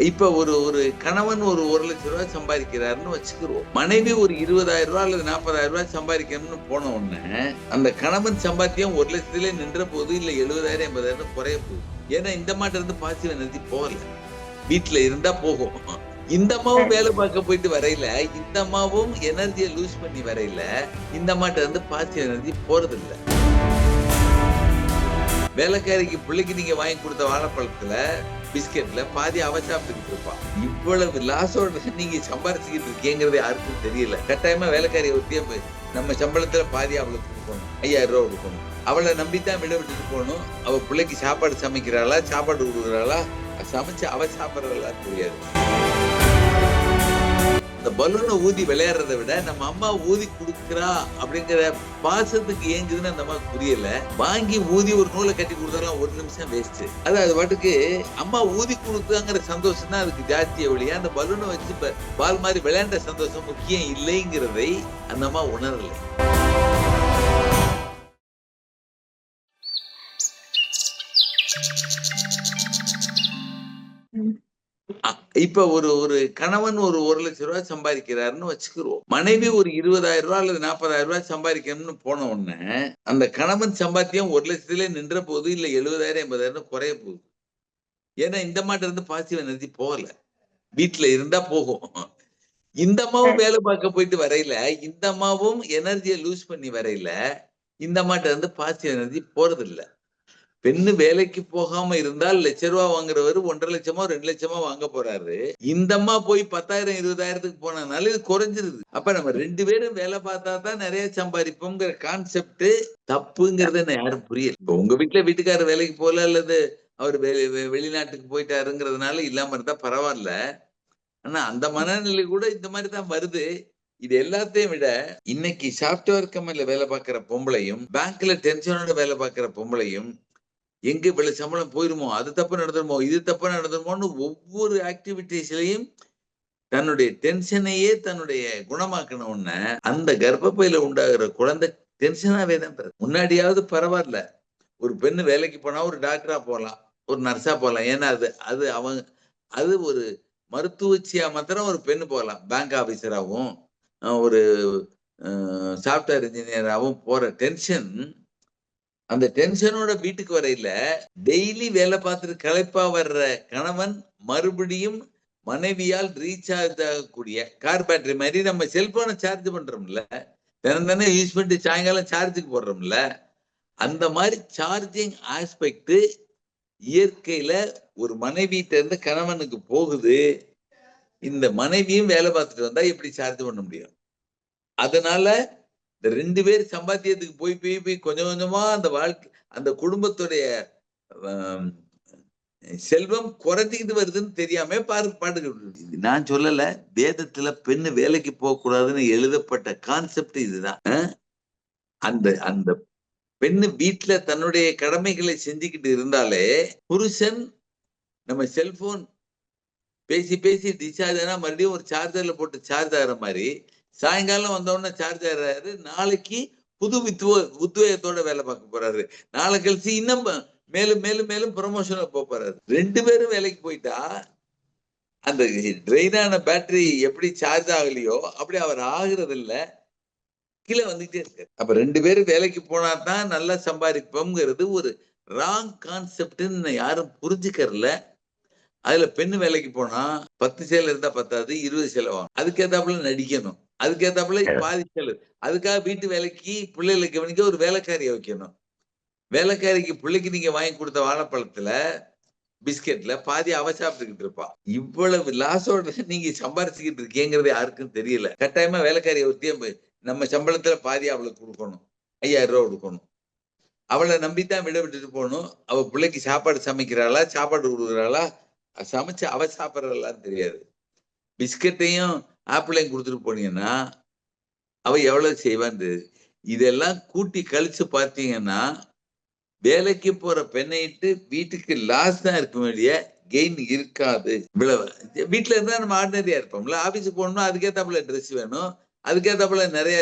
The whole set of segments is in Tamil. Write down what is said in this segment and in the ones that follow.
இப்ப ஒரு ஒரு கணவன் ஒரு ஒரு லட்சம் ரூபாய் சம்பாதிக்கிறாருன்னு வச்சுக்கிறோம். மனைவி ஒரு இருபதாயிரம் ரூபாய் அல்லது நாற்பதாயிரம் ரூபாய் சம்பாதிக்கணும்னு போன உடனே அந்த கணவன் சம்பாத்தியம் ஒரு லட்சத்திலே நின்ற போது இல்ல எழுபதாயிரம் எண்பதாயிரம் குறைய போகுது. ஏன்னா இந்த மாட்ட இருந்து பாசிவ் எனர்ஜி போகல. வீட்டுல இருந்தா போகும். இந்த அம்மாவும் வேலை பார்க்க போயிட்டு வரையில இந்த அம்மாவும் எனர்ஜியை லூஸ் பண்ணி வரையில இந்த மாட்ட இருந்து பாசிவ் எனர்ஜி போறது இல்லை வேலைக்காரிக்கு பிள்ளைக்கு நீங்க வாங்கி கொடுத்த வாழைப்பழத்துல பிஸ்கெட்ல பாதி அவ சாப்பிட்டுக்கிட்டு இருப்பான் இவ்வளவு லாஸோட நீங்க சம்பாரிச்சுக்கிட்டு இருக்கீங்கிறது யாருக்கும் தெரியல. கட்டாயமா வேலைக்காரி ஒத்திய போய் நம்ம சம்பளத்துல பாதி அவளுக்கு கொடுக்கணும். ஐயாயிரம் ரூபா கொடுக்கணும். அவளை நம்பித்தான் விட விட்டுட்டு போகணும். அவ பிள்ளைக்கு சாப்பாடு சமைக்கிறாளா சாப்பாடு கொடுக்குறாளா? சமைச்சு அவ சாப்பிட்றதா தெரியாது. இந்த பலூனை ஊதி விளையாடுறத விட நம்ம அம்மா ஊதி கொடுக்குறா அப்படிங்கிற பாசத்துக்கு ஏங்குதுன்னு அந்த அம்மா புரியல. வாங்கி ஊதி ஒரு நூலை கட்டி கொடுத்தாலும் ஒரு நிமிஷம் வேஸ்ட் அது அது பாட்டுக்கு அம்மா ஊதி கொடுத்தாங்கிற சந்தோஷம் தான் அதுக்கு ஜாஸ்தியை வழியா அந்த பலூனை வச்சு பால் மாதிரி விளையாண்ட சந்தோஷம் முக்கியம் இல்லைங்கிறதை அந்த அம்மா உணரலை. இப்ப ஒரு ஒரு கணவன் ஒரு ஒரு லட்சம் ரூபாய் சம்பாதிக்கிறாருன்னு வச்சுக்கிறோம். மனைவி ஒரு இருபதாயிரம் ரூபாய் அல்லது நாற்பதாயிரம் ரூபாய் சம்பாதிக்கணும்னு போன உடனே அந்த கணவன் சம்பாத்தியம் ஒரு லட்சத்திலே நின்ற போது இல்ல எழுபதாயிரம் எண்பதாயிரம் குறைய போகுது. ஏன்னா இந்த மாட்ட இருந்து பாசிவ் எனர்ஜி போகல. வீட்டுல இருந்தா போகும். இந்த அம்மாவும் வேலை பார்க்க போயிட்டு வரையில இந்த அம்மாவும் எனர்ஜியை லூஸ் பண்ணி வரையில இந்த மாட்ட இருந்து பாசிவ் எனர்ஜி போறது இல்லை பெண்ணு வேலைக்கு போகாம இருந்தால் லட்ச ரூபா வாங்குறவரு ஒன்றரை லட்சமா ரெண்டு லட்சமா வாங்க போறாரு. இந்தம்மா போய் பத்தாயிரம் இருபதாயிரத்துக்கு போனதுனால இது குறைஞ்சிருது. அப்ப நம்ம ரெண்டு பேரும் வேலை பார்த்தா தான் நிறைய சம்பாதிப்போங்கிற கான்செப்ட் தப்புங்கிறத யாரும் புரியல. இப்ப உங்க வீட்டுல வீட்டுக்காரர் வேலைக்கு போல அல்லது அவர் வெளிநாட்டுக்கு போயிட்டாருங்கிறதுனால இல்லாம இருந்தா பரவாயில்ல. ஆனா அந்த மனநிலை கூட இந்த மாதிரி தான் வருது. இது எல்லாத்தையும் விட இன்னைக்கு சாப்ட்வேர் கம்பெனில வேலை பார்க்கிற பொம்பளையும் பேங்க்ல டென்ஷனோட வேலை பார்க்கிற பொம்பளையும் எங்க இவ்வளவு சம்பளம் போயிருமோ அது தப்பு நடந்துருமோ இது தப்பு நடந்துருமோன்னு ஒவ்வொரு ஆக்டிவிட்டிஸ்லயும் தன்னுடைய டென்ஷனையே தன்னுடைய குணமாக்கின அந்த கர்ப்பப்பையில உண்டாகிற குழந்தை டென்ஷனாவே தான் பெறுது முன்னாடியாவது பரவாயில்ல. ஒரு பெண்ணு வேலைக்கு போனா ஒரு டாக்டரா போகலாம் ஒரு நர்ஸா போகலாம் ஏன்னா அது அது அவங்க அது ஒரு மருத்துவச்சியா மாத்திரம் ஒரு பெண்ணு போகலாம் பேங்க் ஆபீசராகவும் ஒரு சாஃப்ட்வேர் இன்ஜினியராகவும் போற டென்ஷன் அந்த டென்ஷனோட வீட்டுக்கு வரையில டெய்லி வேலை பார்த்துட்டு களைப்பா வர்ற கணவன் மறுபடியும் மனைவியால் ரீசார்ஜ் ஆகக்கூடிய கார் பேட்டரி மாதிரி நம்ம செல்போனை சார்ஜ் பண்றோம்ல. தினம் தினம் யூஸ் பண்ணிட்டு சாயங்காலம் சார்ஜுக்கு போடுறோம்ல. அந்த மாதிரி சார்ஜிங் ஆஸ்பெக்ட் இயற்கையில ஒரு மனைவிட்ட இருந்து கணவனுக்கு போகுது. இந்த மனைவியும் வேலை பார்த்துட்டு வந்தா எப்படி சார்ஜ் பண்ண முடியும்? அதனால இந்த ரெண்டு பேர் சம்பாத்தியத்துக்கு போய் போய் போய் கொஞ்சம் கொஞ்சமா அந்த வாழ்க்கை அந்த குடும்பத்துடைய செல்வம் குறைஞ்சிக்கிட்டு வருதுன்னு தெரியாம பாரு பாட்டுக்கிட்டு நான் சொல்லல. வேதத்துல பெண்ணு வேலைக்கு போக கூடாதுன்னு எழுதப்பட்ட கான்செப்ட் இதுதான். அந்த அந்த பெண்ணு வீட்டுல தன்னுடைய கடமைகளை செஞ்சுக்கிட்டு இருந்தாலே புருஷன் நம்ம செல்போன் பேசி பேசி டிஸ்சார்ஜ் ஆனா மறுபடியும் ஒரு சார்ஜர்ல போட்டு சார்ஜ் ஆகிற மாதிரி சாயங்காலம் வந்தோடனே சார்ஜ் ஆயிடுறாரு. நாளைக்கு புது வித்துவ உத்வேகத்தோட வேலை பார்க்க போறாரு. நாளை கழிச்சு இன்னும் மேலும் மேலும் மேலும் ப்ரொமோஷனுக்கு போக போறாரு. ரெண்டு பேரும் வேலைக்கு போயிட்டா அந்த ட்ரெயினான பேட்டரி எப்படி சார்ஜ் ஆகலையோ அப்படி அவர் ஆகுறது இல்லை கீழே வந்துகிட்டே இருக்காரு. அப்ப ரெண்டு பேரும் வேலைக்கு போனா தான் நல்லா சம்பாதிப்போம்ங்கிறது ஒரு ராங் கான்செப்ட்னு யாரும் புரிஞ்சுக்கறல அதுல பெண்ணு வேலைக்கு போனா பத்து சேலை இருந்தா பத்தாது இருபது சேலை வாங்கணும். அதுக்கேத்தாப்புல நடிக்கணும். அதுக்கேத்தாப்புல பாதி சேலை அதுக்காக வீட்டு வேலைக்கு பிள்ளைகளை கவனிக்க ஒரு வேலைக்காரியை வைக்கணும். வேலைக்காரிக்கு பிள்ளைக்கு நீங்க வாங்கி கொடுத்த வாழைப்பழத்துல பிஸ்கெட்ல பாதி அவ சாப்பிட்டுக்கிட்டு இருப்பா. இவ்வளவு லாஸோட நீங்க சம்பாரிச்சுக்கிட்டு இருக்கீங்கிறது யாருக்கும் தெரியல. கட்டாயமா வேலைக்காரியை ஒத்திய போய் நம்ம சம்பளத்துல பாதி அவளுக்கு கொடுக்கணும். ஐயாயிரம் ரூபாய் கொடுக்கணும். அவளை நம்பித்தான் விட விட்டுட்டு போகணும். அவ பிள்ளைக்கு சாப்பாடு சமைக்கிறாளா சாப்பாடு கொடுக்குறாளா? சமைச்சு அவ சாப்பிட்றலான்னு தெரியாது. பிஸ்கட்டையும் ஆப்பிளையும் கொடுத்துட்டு போனீங்கன்னா அவ எவ்வளவு செய்வான் தெரியாது இதெல்லாம் கூட்டி கழிச்சு பார்த்தீங்கன்னா வேலைக்கு போற பெண்ணைட்டு வீட்டுக்கு லாஸ் தான் இருக்க வேண்டிய கெயின் இருக்காது. இவ்வளவு. வீட்டுல இருந்தா நம்ம ஆர்டினரியா இருப்போம்ல. ஆபீஸுக்கு போகணும்னா அதுக்கேத்தாப்புல ட்ரெஸ் வேணும். அதுக்கேத்தாப்புல நிறைய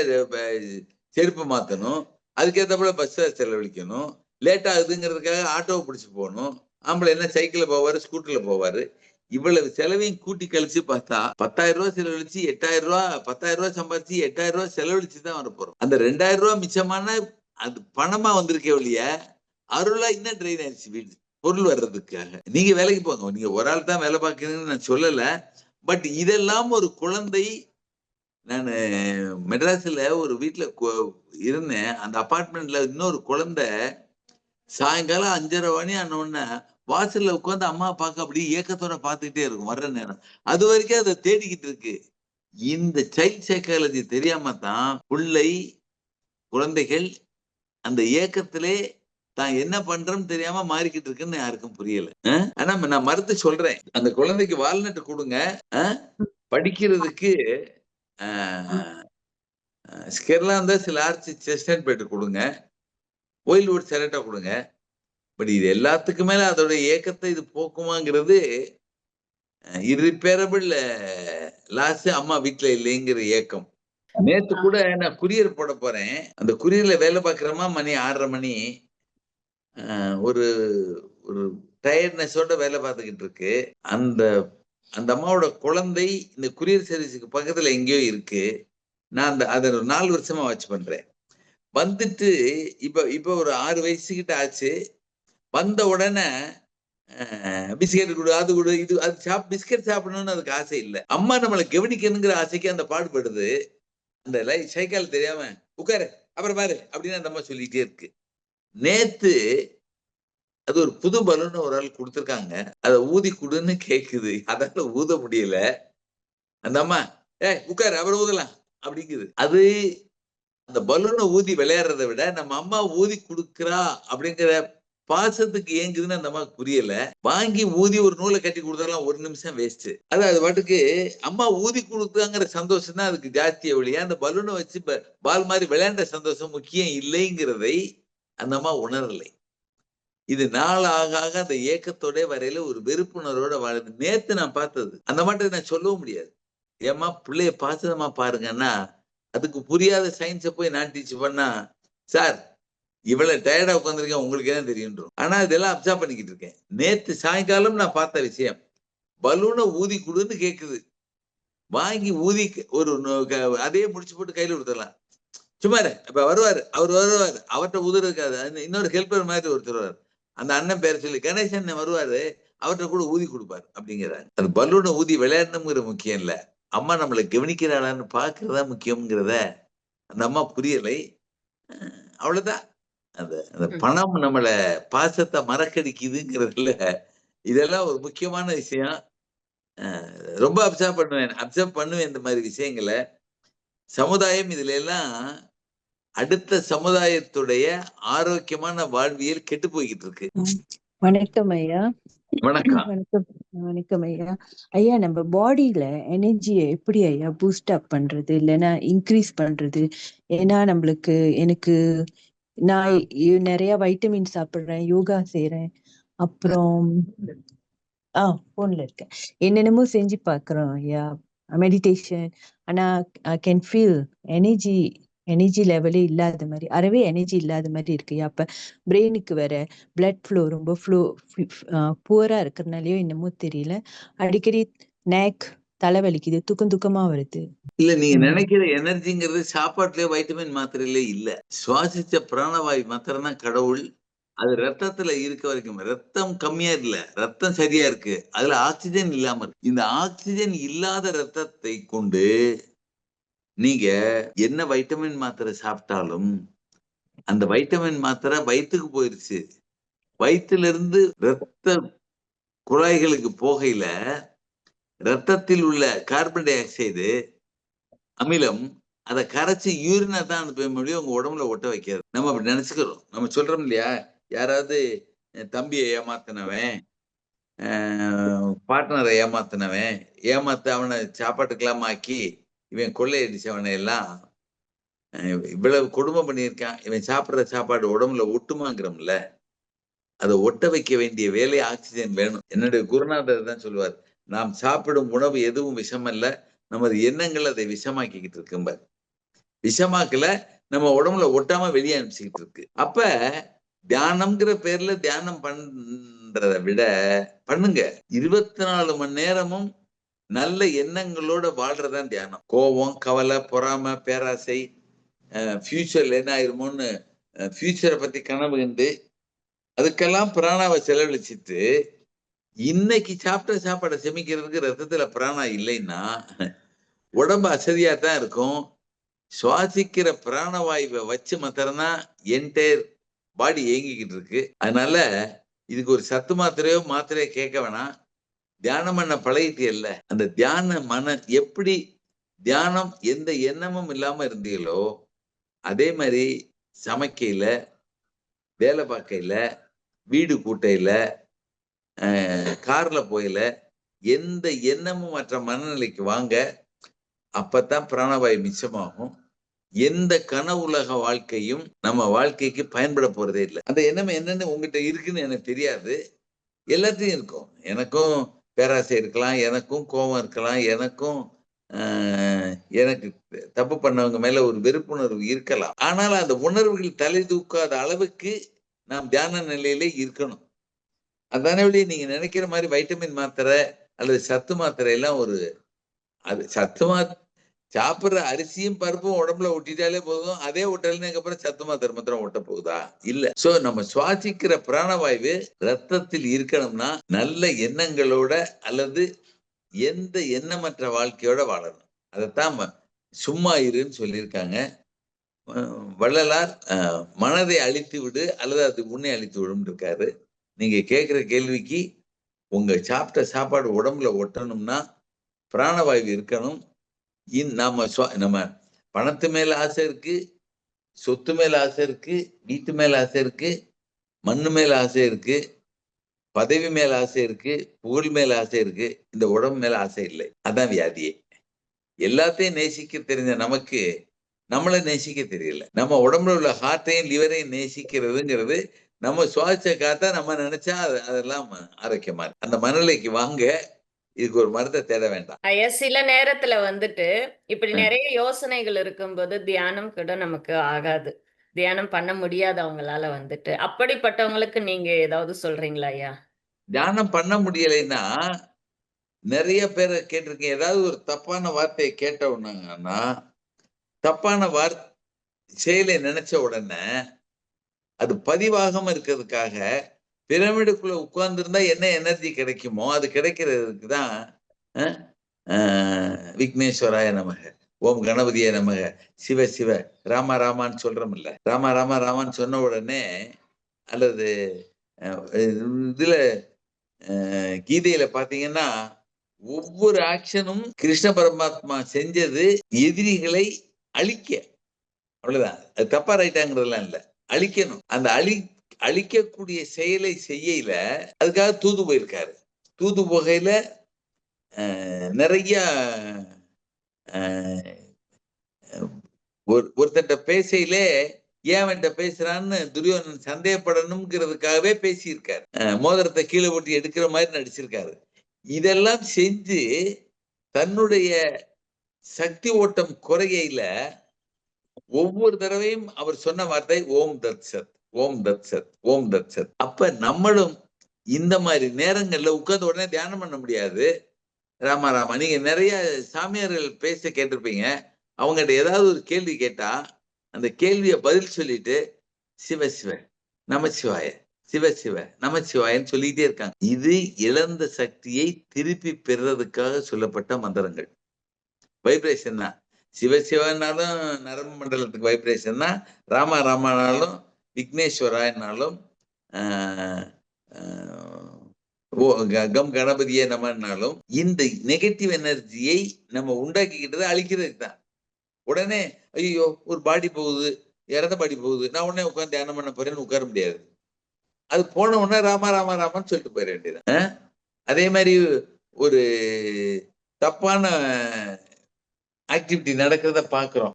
செருப்பு மாத்தணும். அதுக்கேத்தாப்புல பஸ் செலவழிக்கணும். லேட் ஆகுதுங்கிறதுக்காக ஆட்டோவை பிடிச்சி போகணும். ஆம்பளை என்ன சைக்கிளில் போவார் ஸ்கூட்டரில் போவார். இவ்வளவு செலவையும் கூட்டி கழிச்சு பார்த்தா பத்தாயிரம் ரூபாய் செலவழிச்சு எட்டாயிரம் ரூபாய் பத்தாயிரம் ரூபாய் சம்பாதிச்சு எட்டாயிரம் ரூபாய் செலவழிச்சு தான் வர போறோம். அந்த ரெண்டாயிரம் ரூபாய் மிச்சமான அது பணமா வந்திருக்கே ஒழிய அருளா இன்னும் ட்ரெயின் ஆயிடுச்சு வீடு பொருள் வர்றதுக்காக. நீங்க வேலைக்கு போங்க. நீங்க ஒரு ஆள் தான் வேலை பார்க்கணும்னு நான் சொல்லல. பட் இதெல்லாம் ஒரு குழந்தை நான் மெட்ராஸில் ஒரு வீட்டில் இருந்தேன். அந்த அப்பார்ட்மெண்ட்ல இன்னொரு குழந்தை சாயங்காலம் அஞ்சரை மணி ஆனோடனே வாசல்ல உட்காந்து அம்மா பார்க்க அப்படியே ஏக்கத்தோட பார்த்துக்கிட்டே இருக்கும் வர்ற நேரம். அது வரைக்கும் அதை தேடிக்கிட்டு இருக்கு. இந்த சைல்ட் சைக்காலஜி தெரியாம தான் பிள்ளை குழந்தைகள் அந்த ஏக்கத்திலே தான் என்ன பண்றோம்னு தெரியாம மாறிக்கிட்டு இருக்குன்னு யாருக்கும் புரியல. ஆனா நான் மறுத்து சொல்றேன். அந்த குழந்தைக்கு வால்நட்டு கொடுங்க. படிக்கிறதுக்கு ஸ்கெர்லா இருந்தா சில ஆர்ச்சி செஸ்டன் பேட்டு கொடுங்க. ஒயில்வுட் செலட்டா கொடுங்க. பட் இது எல்லாத்துக்கு மேல அதோட ஏக்கத்தை இது போக்குமாங்கிறது இரிப்பேரபிள் லாஸ்ட் அம்மா வீட்டுல இல்லைங்கிற ஏக்கம். நேத்து கூட நான் குரியர் போட போறேன். அந்த குரியர்ல வேலை பார்க்குறமா மணி ஆறரை மணி ஒரு ஒரு டயர்ட்னஸோட வேலை பார்த்துக்கிட்டு இருக்கு. அந்த அந்த அம்மாவோட குழந்தை இந்த குரியர் சர்வீஸுக்கு பக்கத்துல எங்கேயோ இருக்கு. நான் அந்த அதை ஒரு நாலு வருஷமா வாட்ச் பண்றேன். வந்துட்டு இப்ப இப்ப ஒரு ஆறு வயசுகிட்ட ஆச்சு. வந்த உடனே பிஸ்கெட் கொடு அது கொடு இது அது சாப் பிஸ்கெட் சாப்பிடணும்னு அதுக்கு ஆசை இல்லை. அம்மா நம்மளை கவனிக்கணுங்கிற ஆசைக்கு அந்த பாடுபடுது. அந்த லை சைக்கால் தெரியாம உட்காரு அப்புறம் பாரு அப்படின்னு அந்த அம்மா சொல்லிட்டே இருக்கு. நேத்து அது ஒரு புது பலூன் ஒரு ஆள் கொடுத்துருக்காங்க. அதை ஊதி கொடுன்னு கேக்குது. அதால ஊத முடியல. அந்த அம்மா ஏய் உட்காரு அப்புறம் ஊதலாம் அப்படிங்குது. அது அந்த பலூனை ஊதி விளையாடுறதை விட நம்ம அம்மா ஊதி கொடுக்குறா அப்படிங்கிற பாசத்துக்கு ஏங்குதுன்னு அந்த அம்மாவுக்கு புரியல. வாங்கி ஊதி ஒரு நூலை கட்டி கொடுத்தாலாம் ஒரு நிமிஷம் வேஸ்ட் அது அது பாட்டுக்கு அம்மா ஊதி கொடுத்தாங்கிற சந்தோஷம் தான் அதுக்கு ஜாஸ்திய வழியா அந்த பலூனை வச்சு பால் மாதிரி விளையாண்ட சந்தோஷம் முக்கியம் இல்லைங்கிறதை அந்த அம்மா உணரலை. இது நாள் ஆக ஆக அந்த ஏக்கத்தோட வரையில ஒரு வெறுப்புணர்வோட வாழுது நேத்து நான் பார்த்தது. அந்த மாட்டை நான் சொல்லவும் முடியாது. ஏம்மா பிள்ளைய பாசதமா பாருங்கன்னா அதுக்கு புரியாத சயின்ஸை போய் நான் டீச் பண்ணா சார் இவ்வளவு டயர்டா உட்காந்துருக்கேன் உங்களுக்கு என்ன தெரியும் ஆனா இதெல்லாம் அப்சர்வ் பண்ணிக்கிட்டு இருக்கேன். நேத்து சாயங்காலம் நான் பார்த்த விஷயம் பலூனை ஊதி கொடுன்னு கேக்குது. வாங்கி ஊதி ஒரு அதே க- அதையே முடிச்சு போட்டு கையில கொடுத்துடலாம். சும்மா இப்ப வருவாரு அவர் வருவாரு அவர்கிட்ட உதறு இருக்காது. அந்த இன்னொரு ஹெல்ப்பர் மாதிரி ஒருத்தர் வருவார். அந்த அண்ணன் பேரை சொல்லி கணேசன் வருவாரு அவர்கிட்ட கூட ஊதி கொடுப்பாரு அப்படிங்கிறாங்க அந்த பலூனை ஊதி விளையாடணுங்கிற முக்கியம் இல்ல. அம்மா நம்மளை கவனிக்கிறாளான்னு பாக்குறதா முக்கியம்ங்கிறத அந்த அம்மா புரியலை. அவ்வளவுதான். அந்த அந்த. பணம் நம்மளை பாசத்தை மறக்கடிக்குதுங்கிறதுல இதெல்லாம் ஒரு முக்கியமான விஷயம். ரொம்ப அப்சர்வ் பண்ணுவேன். அப்சர்வ் பண்ணுவேன் இந்த மாதிரி விஷயங்களை. சமுதாயம் இதுல எல்லாம் அடுத்த சமுதாயத்துடைய ஆரோக்கியமான வாழ்வியல் கெட்டு போய்கிட்டு இருக்கு வணக்கம் ஐயா. வணக்கம். வணக்கம். வணக்கம் ஐயா. ஐயா நம்ம பாடியில எனர்ஜியை எப்படி ஐயா பூஸ்ட் அப் பண்றது? இல்லைன்னா இன்க்ரீஸ் பண்றது? ஏன்னா நம்மளுக்கு எனக்கு நான் நிறைய வைட்டமின் சாப்பிடுறேன் யோகா செய்யறேன் அப்புறம் ஆ போன்ல இருக்கேன். என்னென்னமோ செஞ்சு பாக்குறோம் ஐயா. மெடிடேஷன் ஆனா I can feel energy energy லெவலே இல்லாத மாதிரி அறவே எனர்ஜி இல்லாத மாதிரி இருக்கு அப்ப பிரெயினுக்கு வேற பிளட் ஃப்ளோ ரொம்ப ஃப்ளோ புவரா இருக்கிறதுனாலயோ என்னமோ தெரியல. அடிக்கடி நேக் தலைவலிக்குது தூக்கம் தூக்கமா வருது. இல்ல நீங்க. நினைக்கிற எனர்ஜிங்கிறது சாப்பாட்டுலயே வைட்டமின் மாத்திரையிலே இல்ல. சுவாசிச்ச பிராணவாயு மாத்திரம் தான் கடவுள். அது ரத்தத்துல இருக்க வரைக்கும் ரத்தம் கம்மியா இல்ல. ரத்தம் சரியா இருக்கு. அதுல ஆக்சிஜன் இல்லாம இருக்கு. இந்த ஆக்சிஜன் இல்லாத ரத்தத்தை கொண்டு நீங்க என்ன வைட்டமின் மாத்திரை சாப்பிட்டாலும் அந்த வைட்டமின் மாத்திரை வயிற்றுக்கு போயிருச்சு. வயிற்றுல இருந்து ரத்த குழாய்களுக்கு போகையில ரத்தத்தில் உள்ள கார்பன் டை ஆக்சைடு அமிலம் அதை கரைச்சி யூரினா தான் அனுப்ப முடியும் உங்க உடம்புல ஒட்ட வைக்காது நம்ம அப்படி நினைச்சுக்கிறோம். நம்ம சொல்றோம் இல்லையா? யாராவது தம்பியை ஏமாத்தினவன் பார்ட்னரை ஏமாத்தினவன் ஏமாத்து அவனை சாப்பாட்டுக்கெல்லாம் ஆக்கி இவன் கொள்ளையடிச்சவனை எல்லாம் இவ்வளவு கொடுமை பண்ணியிருக்கான். இவன் சாப்பிடுற சாப்பாடு உடம்புல ஒட்டுமாங்கிறோம்ல. அதை ஒட்ட வைக்க வேண்டிய வேலை ஆக்சிஜன் வேணும். என்னுடைய குருநாதர் தான் சொல்லுவார் நாம் சாப்பிடும் உணவு எதுவும் விஷமல்ல. நமது எண்ணங்கள் அதை விஷமாக்கிக்கிட்டு இருக்கும்ப விஷமாக்கல நம்ம உடம்புல ஒட்டாம வெளியே அனுப்பிச்சுக்கிட்டு இருக்கு. அப்ப தியானம்ங்கிற பேர்ல தியானம் பண்றதை விட பண்ணுங்க. இருபத்தி நாலு மணி நேரமும் நல்ல எண்ணங்களோட வாழ்றதுதான் தியானம். கோபம் கவலை பொறாமை பேராசை ஃபியூச்சர்ல என்ன ஆயிருமோன்னு ஃபியூச்சரை பத்தி கனவு கண்டு அதுக்கெல்லாம் பிராணாவை செலவழிச்சிட்டு இன்னைக்கு சாப்பிட்ட சாப்பாடை செமிக்கிறதுக்கு ரத்தத்துல பிராணா இல்லைன்னா உடம்பு அசதியா தான் இருக்கும். சுவாசிக்கிற பிராணவாயுவை வச்சு மாத்திரம்தான் என்டையர் பாடி இயங்கிக்கிட்டு இருக்கு. அதனால இதுக்கு ஒரு சத்து மாத்திரையோ மாத்திரையோ கேட்க வேணாம். தியானம் பண்ண பழகிட்டு இல்ல. அந்த தியான மன எப்படி தியானம் எந்த எண்ணமும் இல்லாம இருந்தீங்களோ அதே மாதிரி சமைக்கையில வேலை பார்க்கையில வீடு கூட்டையில கார்ல போயில எந்த எண்ணமும் மற்ற மனநிலைக்கு வாங்க அப்பதான் பிராணவாயு மிச்சமாகும். எந்த கனவுலக வாழ்க்கையும் நம்ம வாழ்க்கைக்கு பயன்பட போறதே இல்லை. அந்த எண்ணம் என்னன்னு உங்ககிட்ட இருக்குன்னு எனக்கு தெரியாது. எல்லாத்தையும் இருக்கும். எனக்கும் பேராசை இருக்கலாம் எனக்கும் கோபம் இருக்கலாம் எனக்கும் எனக்கு தப்பு பண்ணவங்க மேல ஒரு வெறுப்புணர்வு இருக்கலாம். ஆனால் அந்த உணர்வுகள் தலை தூக்காத அளவுக்கு நாம் தியான நிலையிலே இருக்கணும். அதானே வழி நீங்க நினைக்கிற மாதிரி வைட்டமின் மாத்திரை அல்லது சத்து மாத்திரை எல்லாம் ஒரு அது சத்து மா சாப்பிடுற அரிசியும் பருப்பும் உடம்புல ஒட்டிட்டாலே போதும். அதே ஒட்டலினதுக்கு அப்புறம் சத்து மாத்திரை மாத்திரம் ஒட்ட போகுதா? இல்ல. சோ நம்ம சுவாசிக்கிற பிராணவாயு ரத்தத்தில் இருக்கணும்னா நல்ல எண்ணங்களோட அல்லது எந்த எண்ணமற்ற வாழ்க்கையோட வாழணும். அதைத்தான் சும்மா இருன்னு சொல்லியிருக்காங்க. வள்ளலார் மனதை அழித்து விடு அல்லது அது உன்னை அழித்து விடும் இருக்காரு. நீங்க கேட்குற கேள்விக்கு உங்க சாப்பிட்ட சாப்பாடு உடம்புல ஒட்டணும்னா பிராணவாயு இருக்கணும். இன் நாம நம்ம பணத்து மேல ஆசை இருக்கு சொத்து மேல ஆசை இருக்கு வீட்டு மேல ஆசை இருக்கு மண்ணு மேல ஆசை இருக்கு பதவி மேல ஆசை இருக்கு புகழ் மேல ஆசை இருக்கு இந்த உடம்பு மேல ஆசை இல்லை. அதான் வியாதியே. எல்லாத்தையும் நேசிக்க தெரிஞ்ச நமக்கு நம்மளை நேசிக்க தெரியல. நம்ம உடம்புல உள்ள ஹார்ட்டையும் லிவரையும் நேசிக்கிறதுங்கிறது நம்ம சுவாச காத்தா நம்ம நினைச்சா அது- அதெல்லாம் ஆரோக்கியமா இருக்கு. அந்த மனநிலைக்கு வாங்க இதுக்கு ஒரு மருந்தை தேட வேண்டாம். சில நேரத்துல வந்துட்டு இப்படி. நிறைய யோசனைகள் இருக்கும்போது தியானம் கூட நமக்கு ஆகாது. தியானம் பண்ண முடியாதவங்களால வந்துட்டு. அப்படிப்பட்டவங்களுக்கு நீங்க ஏதாவது சொல்றீங்களா ஐயா? தியானம் பண்ண முடியலைன்னா நிறைய பேரை கேட்டிருக்கேன். ஏதாவது ஒரு தப்பான வார்த்தையை கேட்ட உடனேங்கன்னா தப்பான வார் செயலை நினைச்ச உடனே அது பதிவாகாம இருக்கிறதுக்காக பிரமிடுக்குள்ள உட்கார்ந்துருந்தா என்ன எனர்ஜி கிடைக்குமோ அது கிடைக்கிறதுக்கு தான் விக்னேஸ்வராய நமக ஓம் கணபதிய நமக சிவ சிவ ராமா ராமான்னு சொல்றோம் இல்ல ராமா ராமா ராமான்னு சொன்ன உடனே அல்லது அஹ், இதுல கீதையில பாத்தீங்கன்னா ஒவ்வொரு ஆக்ஷனும் கிருஷ்ண பரமாத்மா செஞ்சது எதிரிகளை அழிக்க. அவ்வளவுதான். அது தப்பா ரைட்டாங்கிறதுலாம் இல்ல. அழிக்கணும். அந்த அழி அழிக்கக்கூடிய செயலை செய்யல அதுக்காக தூது போயிருக்காரு. தூது போகையில நிறைய ஒரு ஒருத்தன்ட்ட பேசையிலே ஏன் அவன்கிட்ட பேசுறான்னு துரியோதனன் சந்தேகப்படணுங்கிறதுக்காகவே பேசியிருக்காரு. மோதிரத்தை கீழே போட்டு எடுக்கிற மாதிரி நடிச்சிருக்காரு. இதெல்லாம் செஞ்சு தன்னுடைய சக்தி ஓட்டம் குறையில ஒவ்வொரு தடவையும் அவர் சொன்ன வார்த்தை ஓம் தத் சத் ஓம் தத் சத் ஓம் தத் சத். அப்ப நம்மளும் இந்த மாதிரி நேரங்கள்ல உட்கார்ந்த உடனே தியானம் பண்ண முடியாது. ராமா ராமா நீங்க நிறைய சாமியார்கள் பேச கேட்டிருப்பீங்க. அவங்ககிட்ட ஏதாவது ஒரு கேள்வி கேட்டா அந்த கேள்வியை பதில் சொல்லிட்டு சிவ சிவ நமச்சிவாய சிவ சிவ நமச்சிவாயன்னு சொல்லிட்டே இருக்காங்க. இது இழந்த சக்தியை திருப்பி பெறுறதுக்காக சொல்லப்பட்ட மந்திரங்கள். வைப்ரேஷன் தான். சிவ சிவனாலும் நரம்பு மண்டலத்துக்கு வைப்ரேஷன் தான். ராமா ராமானாலும் விக்னேஸ்வராயினாலும் ஓ க- கம் கணபதியே நமன்னாலும் இந்த நெகட்டிவ் எனர்ஜியை நம்ம உண்டாக்கிக்கிட்டதை அழிக்கிறதுக்கு தான். உடனே ஐயோ ஒரு பாடி போகுது இறந்த பாடி போகுது நான் உடனே உட்காந்து தியானம் பண்ண போறேன்னு உட்கார முடியாது. அது போன உடனே ராமா ராமா ராமான்னு சொல்லிட்டு போயிட வேண்டியது அதே மாதிரி ஒரு தப்பான ஆக்டிவிட்டி நடக்கிறத பாக்குறோம்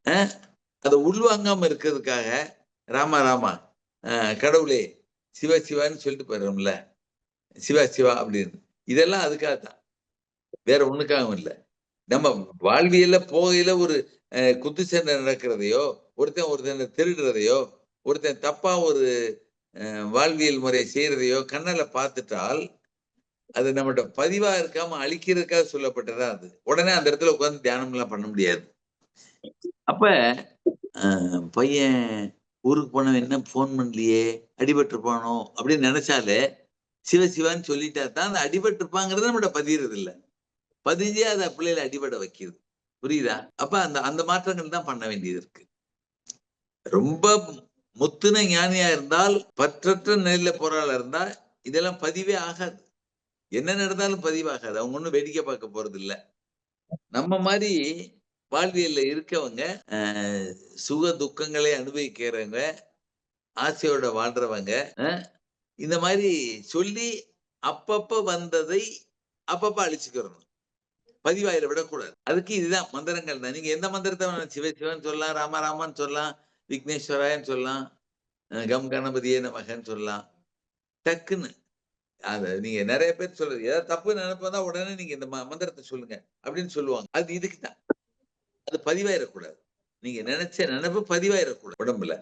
அதை உள்வாங்காம இருக்கிறதுக்காக ராமா ராமா கடவுளே சிவா சிவான்னு சொல்லிட்டு போயிடுறோம்ல. சிவா சிவா அப்படின்னு. இதெல்லாம் அதுக்காக தான் வேற ஒண்ணுக்காகவும் இல்லை. நம்ம வாழ்வியல்ல போகையில ஒரு குத்து சண்டை நடக்கிறதையோ ஒருத்தன் ஒருத்தனை திருடுறதையோ ஒருத்தன் தப்பா ஒரு வாழ்வியல் முறை செய்யறதையோ கண்ணால பார்த்துட்டால் அது நம்மகிட்ட பதிவா இருக்காம அழிக்கிறதுக்காக சொல்லப்பட்டதா அது. உடனே அந்த இடத்துல உட்கார்ந்து தியானம் எல்லாம் பண்ண முடியாது. அப்ப அஹ், பையன் ஊருக்கு போனவன் என்ன போன் பண்ணலையே? அடிபட்டிருப்பானோ? அப்படின்னு நினைச்சாலே சிவ சிவான்னு சொல்லிட்டா தான் அந்த அடிபட்டிருப்பாங்கிறது நம்மகிட்ட பதியறது இல்லை பதிஞ்சே அதை பிள்ளையில அடிபட வைக்கிது புரியுதா? அப்ப அந்த அந்த மாற்றங்கள் தான் பண்ண வேண்டியது இருக்கு. ரொம்ப முத்துன ஞானியா இருந்தால் பற்றற்ற நிலையில போறாளா இருந்தா இதெல்லாம் பதிவே ஆகாது. என்ன நடந்தாலும் பதிவாகாது. அவங்க ஒன்றும் வேடிக்கை பார்க்க போறது இல்லை நம்ம மாதிரி வாழ்வியல்ல இருக்கவங்க அஹ், சுக துக்கங்களை அனுபவிக்கிறவங்க ஆசையோட வாழ்றவங்க இந்த மாதிரி சொல்லி அப்பப்ப வந்ததை அப்பப்ப அழிச்சுக்கிறணும். பதிவாயில விடக்கூடாது. அதுக்கு இதுதான் மந்திரங்கள் தான். நீங்க எந்த மந்திரத்தை வேணாலும் சிவ சிவன் சொல்லலாம் ராமராமன் சொல்லலாம் விக்னேஸ்வராயன்னு சொல்லலாம் அஹ் கம் கணபதியே நமகன்னு சொல்லலாம். டக்குன்னு அத நீங்க நிறைய பேர் சொல்றது. ஏதாவது தப்பு நினைப்பதா உடனே நீங்க இந்த மந்திரத்தை சொல்லுங்க அப்படின்னு சொல்லுவாங்க. அது இதுக்கு தான். அது பதிவாயிடக்கூடாது நீங்க நினைச்ச நினைப்பு பதிவாயிடக்கூடாது உடம்புல.